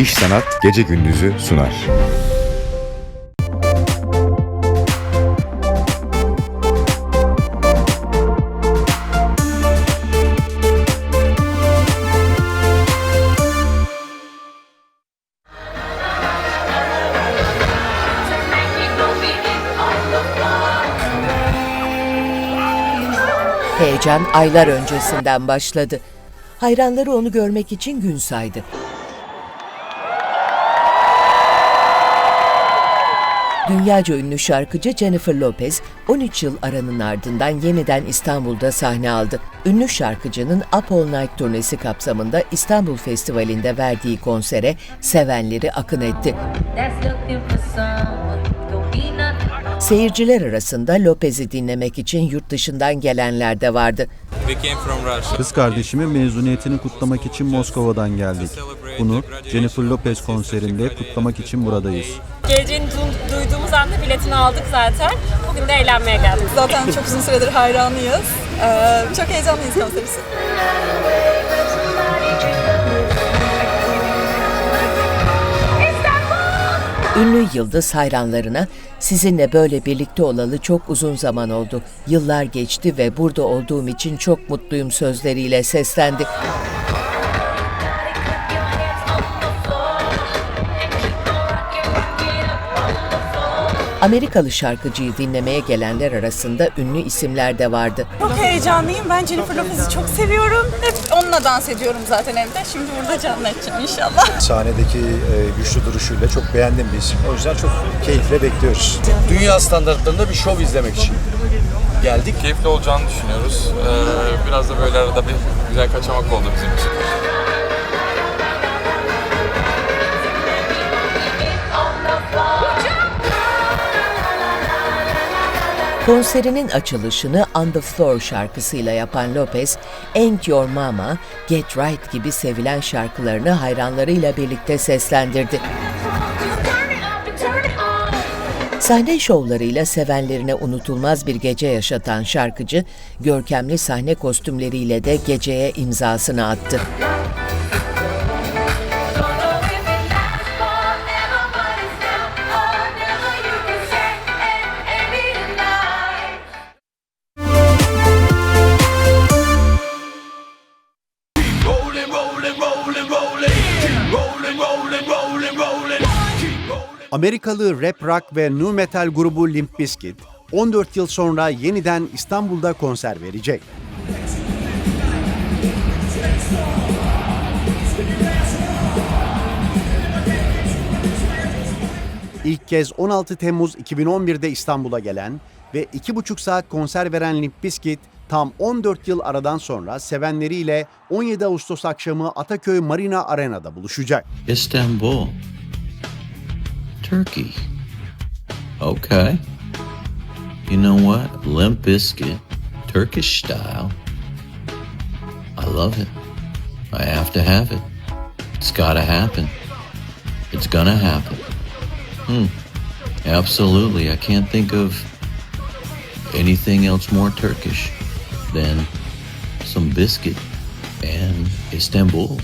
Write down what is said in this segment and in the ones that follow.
İş Sanat Gece Gündüz'ü sunar. Heyecan aylar öncesinden başladı. Hayranları onu görmek için gün saydı. Dünyaca ünlü şarkıcı Jennifer Lopez 13 yıl aranın ardından yeniden İstanbul'da sahne aldı. Ünlü şarkıcının Up All Night turnesi kapsamında İstanbul Festivali'nde verdiği konsere sevenleri akın etti. Seyirciler arasında Lopez'i dinlemek için yurt dışından gelenler de vardı. Kız kardeşimin mezuniyetini kutlamak için Moskova'dan geldik. Bunu Jennifer Lopez konserinde kutlamak için buradayız. Anda biletini aldık zaten. Bugün de eğlenmeye geldik. Zaten çok uzun süredir hayranıyız. Ee, çok heyecanlıyız konser için. Ünlü yıldız hayranlarına sizinle böyle birlikte olalı çok uzun zaman oldu. Yıllar geçti ve burada olduğum için çok mutluyum sözleriyle seslendi. Amerikalı şarkıcıyı dinlemeye gelenler arasında ünlü isimler de vardı. Çok heyecanlıyım. Ben Jennifer Lopez'i çok seviyorum. Hep onunla dans ediyorum zaten evde. Şimdi burada canlı edeceğim inşallah. sahnedeki e, güçlü duruşuyla çok beğendim bir isim. O yüzden çok keyifle bekliyoruz. dünya standartlarında bir şov izlemek için geldik. Keyifli olacağını düşünüyoruz. Ee, biraz da böyle arada bir güzel kaçamak oldu bizim için. Konserinin açılışını On The Floor şarkısıyla yapan Lopez, Ain't Your Mama, Get Right gibi sevilen şarkılarını hayranlarıyla birlikte seslendirdi. Sahne şovlarıyla sevenlerine unutulmaz bir gece yaşatan şarkıcı, görkemli sahne kostümleriyle de geceye imzasını attı. Amerikalı rap rock ve nu metal grubu Limp Bizkit 14 yıl sonra yeniden İstanbul'da konser verecek. İlk kez 16 Temmuz 2011'de İstanbul'a gelen ve 2,5 saat konser veren Limp Bizkit tam 14 yıl aradan sonra sevenleriyle 17 Ağustos akşamı Ataköy Marina Arena'da buluşacak. Istanbul. Turkey. Okay. You know what? Limp biscuit, Turkish style. I love it. I have to have it. It's gotta happen. It's gonna happen. Hmm. Absolutely. I can't think of anything else more Turkish than some biscuit and Istanbul.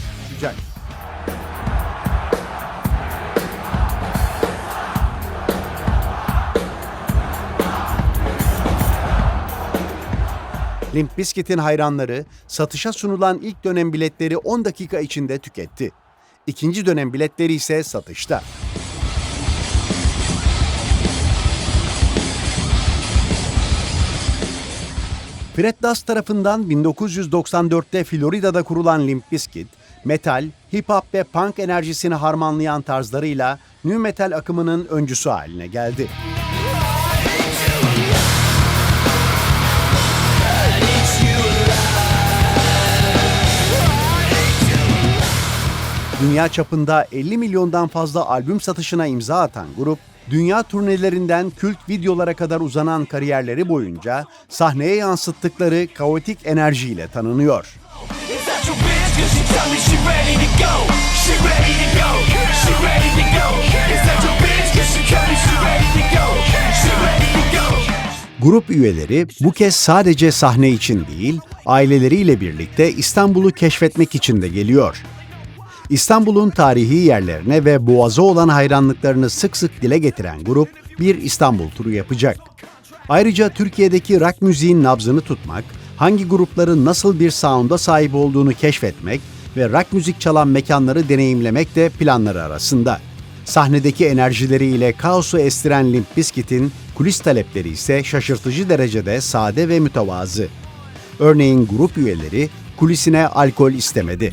Limp Bizkit'in hayranları satışa sunulan ilk dönem biletleri 10 dakika içinde tüketti. İkinci dönem biletleri ise satışta. Fred Dust tarafından 1994'te Florida'da kurulan Limp Bizkit, metal, hip hop ve punk enerjisini harmanlayan tarzlarıyla nu metal akımının öncüsü haline geldi. Dünya çapında 50 milyondan fazla albüm satışına imza atan grup, dünya turnelerinden kült videolara kadar uzanan kariyerleri boyunca sahneye yansıttıkları kaotik enerjiyle tanınıyor. Grup üyeleri bu kez sadece sahne için değil, aileleriyle birlikte İstanbul'u keşfetmek için de geliyor. İstanbul'un tarihi yerlerine ve Boğaz'a olan hayranlıklarını sık sık dile getiren grup bir İstanbul turu yapacak. Ayrıca Türkiye'deki rock müziğin nabzını tutmak, hangi grupların nasıl bir sound'a sahip olduğunu keşfetmek ve rock müzik çalan mekanları deneyimlemek de planları arasında. Sahnedeki enerjileriyle kaosu estiren Limp Bizkit'in kulis talepleri ise şaşırtıcı derecede sade ve mütevazı. Örneğin grup üyeleri kulisine alkol istemedi.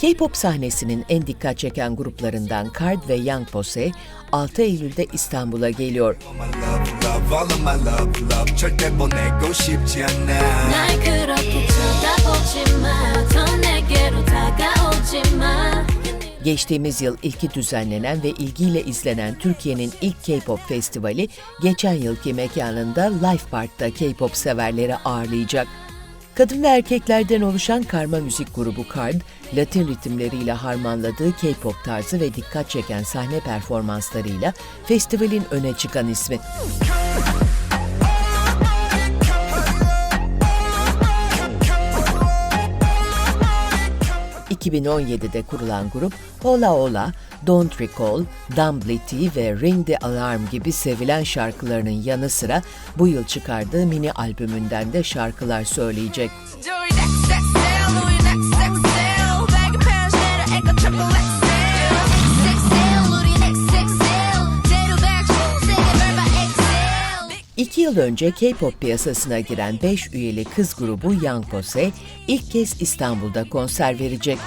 K-pop sahnesinin en dikkat çeken gruplarından Card ve Young Pose 6 Eylül'de İstanbul'a geliyor. Geçtiğimiz yıl ilki düzenlenen ve ilgiyle izlenen Türkiye'nin ilk K-pop festivali geçen yılki mekanında Life Park'ta K-pop severleri ağırlayacak. Kadın ve erkeklerden oluşan karma müzik grubu Card, Latin ritimleriyle harmanladığı K-pop tarzı ve dikkat çeken sahne performanslarıyla festivalin öne çıkan ismi. ...2017'de kurulan grup Hola Hola, Don't Recall, Dumbledore ve Ring the Alarm gibi sevilen şarkılarının yanı sıra bu yıl çıkardığı mini albümünden de şarkılar söyleyecek. Louis yıl önce K-pop piyasasına giren 5 üyeli kız grubu Young Yankose ilk kez İstanbul'da konser verecek.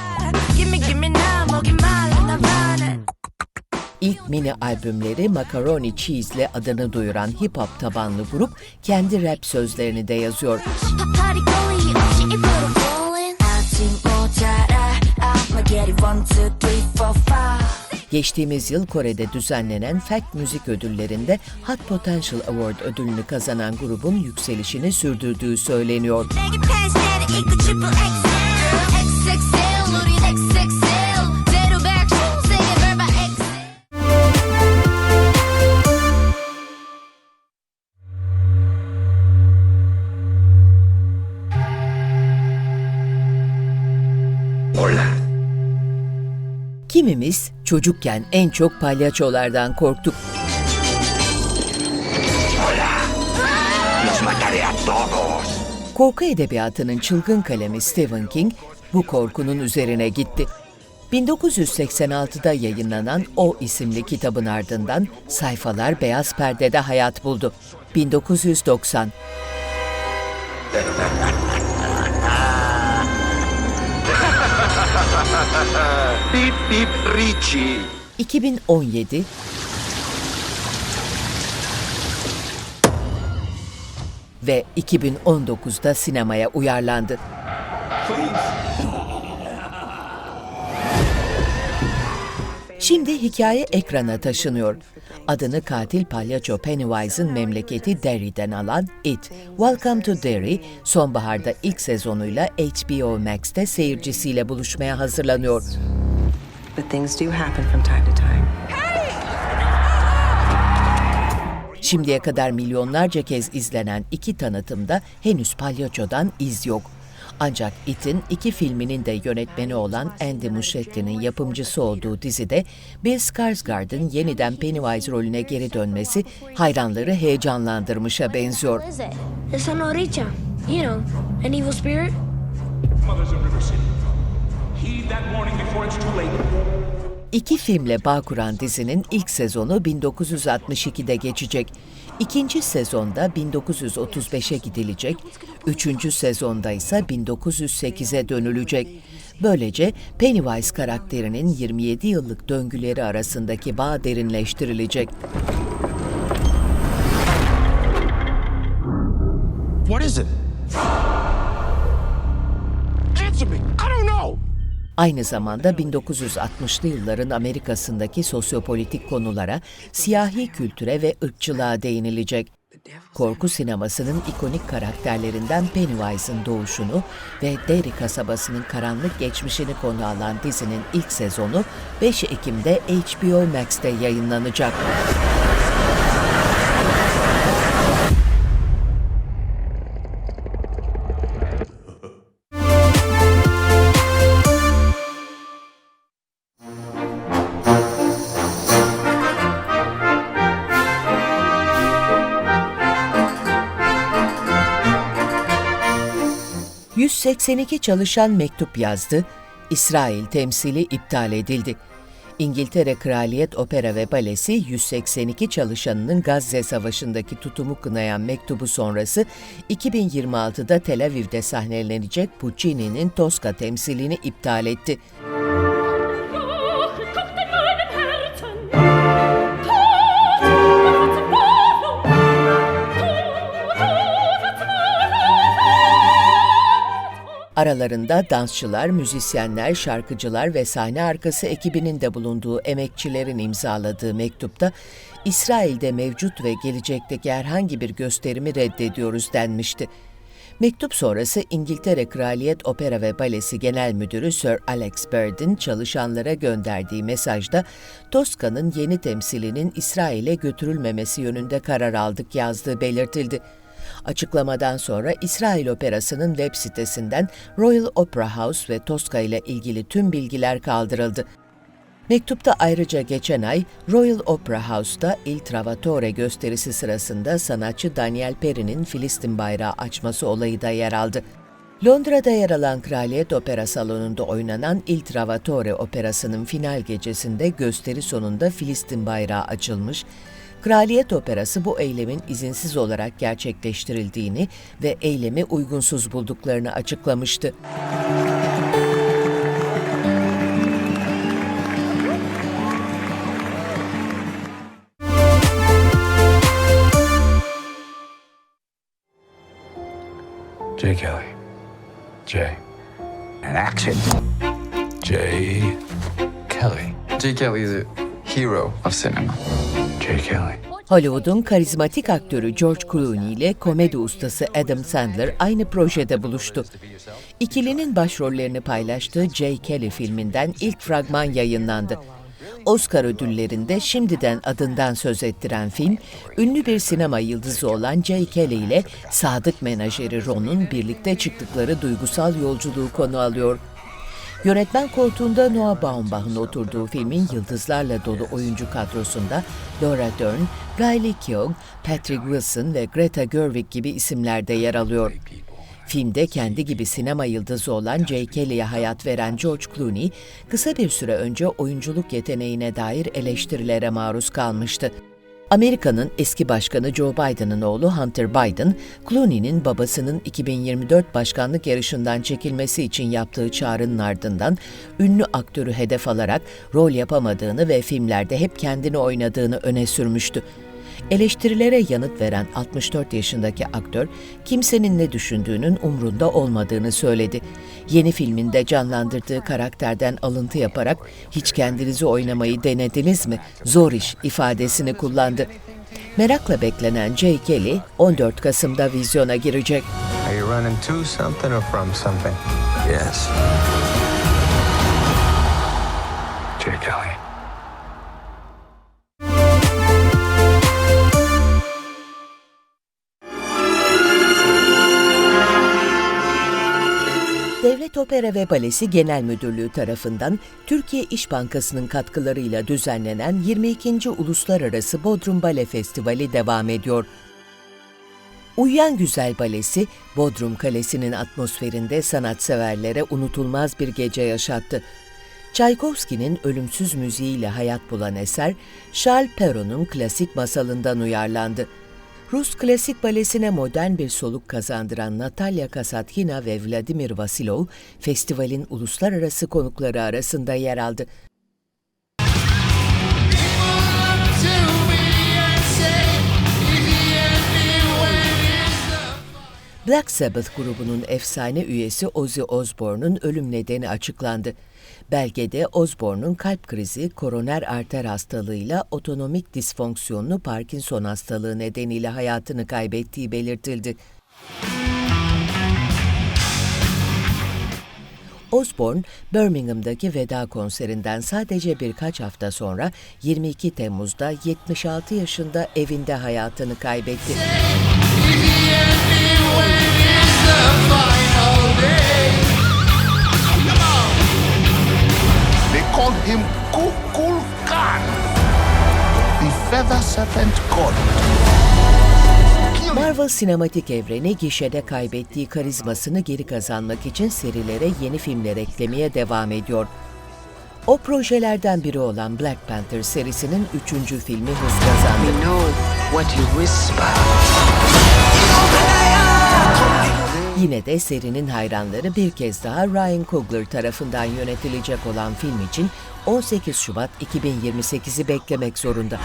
İlk mini albümleri Macaroni Cheese ile adını duyuran hip hop tabanlı grup kendi rap sözlerini de yazıyor. Geçtiğimiz yıl Kore'de düzenlenen Fact Müzik Ödülleri'nde Hot Potential Award ödülünü kazanan grubun yükselişini sürdürdüğü söyleniyor. Kimimiz çocukken en çok palyaçolardan korktuk. Korku edebiyatının çılgın kalemi Stephen King bu korkunun üzerine gitti. 1986'da yayınlanan O isimli kitabın ardından sayfalar beyaz perdede hayat buldu. 1990 Bip bip Richie. 2017 ve 2019'da sinemaya uyarlandı. Şimdi hikaye ekrana taşınıyor. Adını katil palyaço Pennywise'ın memleketi Derry'den alan It, Welcome to Derry, sonbaharda ilk sezonuyla HBO Max'te seyircisiyle buluşmaya hazırlanıyor. But things do happen from time to time. Şimdiye kadar milyonlarca kez izlenen iki tanıtımda henüz palyaçodan iz yok. Ancak It'in iki filminin de yönetmeni olan Andy Muschietti'nin yapımcısı olduğu dizide Bill Skarsgård'ın yeniden Pennywise rolüne geri dönmesi hayranları heyecanlandırmışa benziyor. İki filmle bağ kuran dizinin ilk sezonu 1962'de geçecek. İkinci sezonda 1935'e gidilecek, üçüncü sezonda ise 1908'e dönülecek. Böylece Pennywise karakterinin 27 yıllık döngüleri arasındaki bağ derinleştirilecek. Aynı zamanda 1960'lı yılların Amerika'sındaki sosyopolitik konulara, siyahi kültüre ve ırkçılığa değinilecek. Korku sinemasının ikonik karakterlerinden Pennywise'ın doğuşunu ve Derry kasabasının karanlık geçmişini konu alan dizinin ilk sezonu 5 Ekim'de HBO Max'te yayınlanacak. ...182 çalışan mektup yazdı, İsrail temsili iptal edildi. İngiltere Kraliyet Opera ve Balesi 182 çalışanının Gazze Savaşı'ndaki tutumu kınayan mektubu sonrası 2026'da Tel Aviv'de sahnelenecek Puccini'nin Tosca temsilini iptal etti. Aralarında dansçılar, müzisyenler, şarkıcılar ve sahne arkası ekibinin de bulunduğu emekçilerin imzaladığı mektupta İsrail'de mevcut ve gelecekteki herhangi bir gösterimi reddediyoruz denmişti. Mektup sonrası İngiltere Kraliyet Opera ve Balesi Genel Müdürü Sir Alex Bird'in çalışanlara gönderdiği mesajda Tosca'nın yeni temsilinin İsrail'e götürülmemesi yönünde karar aldık yazdığı belirtildi. Açıklamadan sonra İsrail Operası'nın web sitesinden Royal Opera House ve Tosca ile ilgili tüm bilgiler kaldırıldı. Mektupta ayrıca geçen ay Royal Opera House'da Il Trovatore gösterisi sırasında sanatçı Daniel Peri'nin Filistin bayrağı açması olayı da yer aldı. Londra'da yer alan Kraliyet Opera Salonu'nda oynanan Il Trovatore operasının final gecesinde gösteri sonunda Filistin bayrağı açılmış, Kraliyet Operası bu eylemin izinsiz olarak gerçekleştirildiğini ve eylemi uygunsuz bulduklarını açıklamıştı. Jay Kelly. Jay. And action. Jay Kelly. Jay Kelly is a hero of cinema. Jay Kelly. Hollywood'un karizmatik aktörü George Clooney ile komedi ustası Adam Sandler aynı projede buluştu. İkilinin başrollerini paylaştığı Jay Kelly filminden ilk fragman yayınlandı. Oscar ödüllerinde şimdiden adından söz ettiren film, ünlü bir sinema yıldızı olan Jay Kelly ile sadık menajeri Ron'un birlikte çıktıkları duygusal yolculuğu konu alıyor. Yönetmen koltuğunda Noah Baumbach'ın oturduğu filmin yıldızlarla dolu oyuncu kadrosunda Laura Dern, Riley Keough, Patrick Wilson ve Greta Gerwig gibi isimler de yer alıyor. Filmde kendi gibi sinema yıldızı olan Jay Kelly'ye hayat veren George Clooney, kısa bir süre önce oyunculuk yeteneğine dair eleştirilere maruz kalmıştı. Amerika'nın eski başkanı Joe Biden'ın oğlu Hunter Biden, Clooney'nin babasının 2024 başkanlık yarışından çekilmesi için yaptığı çağrının ardından ünlü aktörü hedef alarak rol yapamadığını ve filmlerde hep kendini oynadığını öne sürmüştü. Eleştirilere yanıt veren 64 yaşındaki aktör, kimsenin ne düşündüğünün umrunda olmadığını söyledi. Yeni filminde canlandırdığı karakterden alıntı yaparak hiç kendinizi oynamayı denediniz mi? Zor iş ifadesini kullandı. Merakla beklenen Jay Kelly 14 Kasım'da vizyona girecek. Are you running to something or from something? Yes. Jay Kelly. Devlet Opera ve Balesi Genel Müdürlüğü tarafından Türkiye İş Bankası'nın katkılarıyla düzenlenen 22. Uluslararası Bodrum Bale Festivali devam ediyor. Uyuyan Güzel Balesi, Bodrum Kalesi'nin atmosferinde sanatseverlere unutulmaz bir gece yaşattı. Çaykovski'nin ölümsüz müziğiyle hayat bulan eser, Charles Perrault'un klasik masalından uyarlandı. Rus klasik balesine modern bir soluk kazandıran Natalya Kasatkina ve Vladimir Vasilov, festivalin uluslararası konukları arasında yer aldı. Black Sabbath grubunun efsane üyesi Ozzy Osbourne'un ölüm nedeni açıklandı. Belgede Osborne'un kalp krizi, koroner arter hastalığıyla otonomik disfonksiyonlu Parkinson hastalığı nedeniyle hayatını kaybettiği belirtildi. Osborne, Birmingham'daki veda konserinden sadece birkaç hafta sonra 22 Temmuz'da 76 yaşında evinde hayatını kaybetti. They called him Kukulkan, the feather serpent god. Marvel sinematik evreni gişede kaybettiği karizmasını geri kazanmak için serilere yeni filmler eklemeye devam ediyor. O projelerden biri olan Black Panther serisinin üçüncü filmi hız kazandı. Yine de serinin hayranları bir kez daha Ryan Coogler tarafından yönetilecek olan film için 18 Şubat 2028'i beklemek zorunda.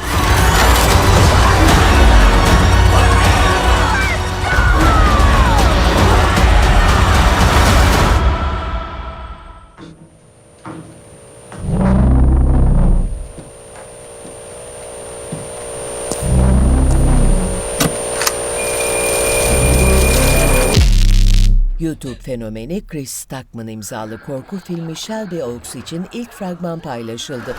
YouTube fenomeni Chris Stuckman imzalı korku filmi Shelby Oaks için ilk fragman paylaşıldı.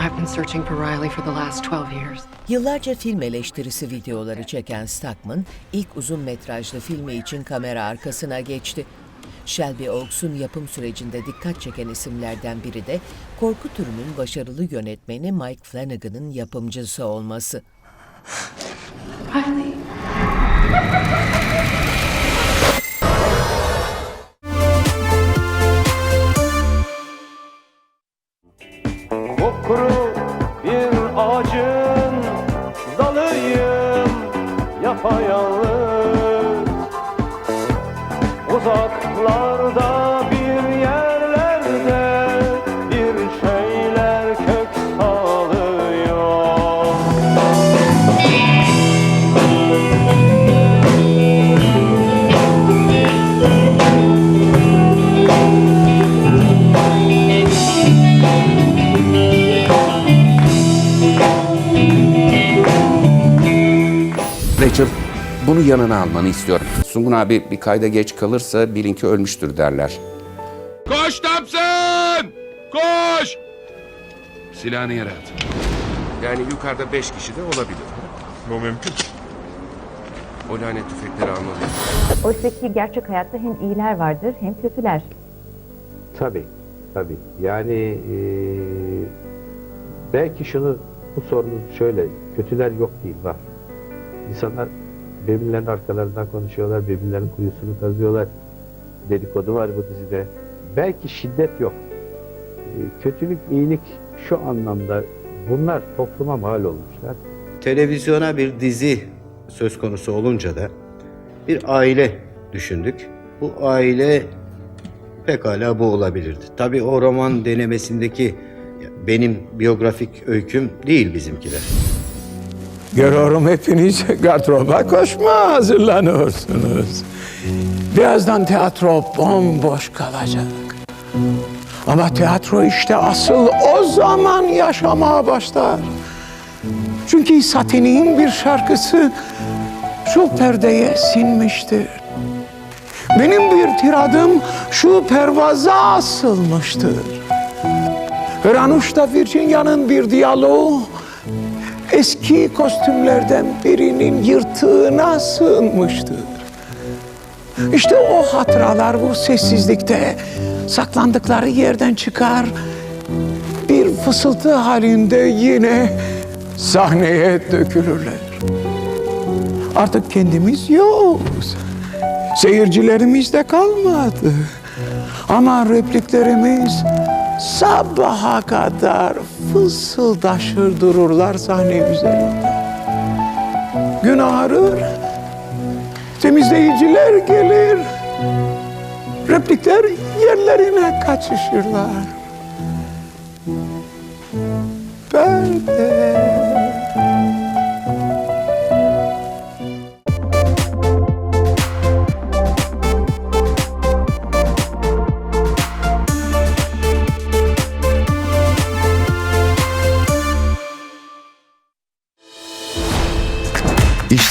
I've been searching for Riley for the last 12 years. Yıllarca film eleştirisi videoları çeken Stuckman, ilk uzun metrajlı filmi için kamera arkasına geçti. Shelby Oaks'un yapım sürecinde dikkat çeken isimlerden biri de korku türünün başarılı yönetmeni Mike Flanagan'ın yapımcısı olması. Riley. Bunu yanına almanı istiyorum. Sungun abi bir kayda geç kalırsa bilin ki ölmüştür derler. Koş Thompson! Koş! Silahını yere at. Yani yukarıda beş kişi de olabilir. Bu mümkün. O lanet tüfekleri almalıyız. Oysa ki gerçek hayatta hem iyiler vardır hem kötüler. Tabii, tabii. Yani eee, belki şunu, bu sorunu şöyle, kötüler yok değil, var. İnsanlar birbirlerinin arkalarından konuşuyorlar, birbirlerinin kuyusunu kazıyorlar. Dedikodu var bu dizide. Belki şiddet yok. Eee, kötülük, iyilik şu anlamda bunlar topluma mal olmuşlar. televizyona bir dizi söz konusu olunca da bir aile düşündük. Bu aile pekala bu olabilirdi. Tabii o roman denemesindeki benim biyografik öyküm değil bizimkiler. Görüyorum hepiniz gardıroba koşma hazırlanıyorsunuz. Birazdan tiyatro bomboş kalacak. Ama tiyatro işte asıl o zaman yaşamaya başlar. Çünkü Satini'nin bir şarkısı şu perdeye sinmiştir. Benim bir tiradım şu pervaza asılmıştır. Ranuş'ta Virginia'nın bir diyaloğu eski kostümlerden birinin yırtığına sığınmıştır. İşte o hatıralar bu sessizlikte saklandıkları yerden çıkar. Bir fısıltı halinde yine sahneye dökülürler. Artık kendimiz yokuz. Seyircilerimiz de kalmadı. Ama repliklerimiz sabaha kadar fısıldaşır dururlar sahne üzerinde. Gün ağrır, temizleyiciler gelir, replikler yerlerine kaçışırlar.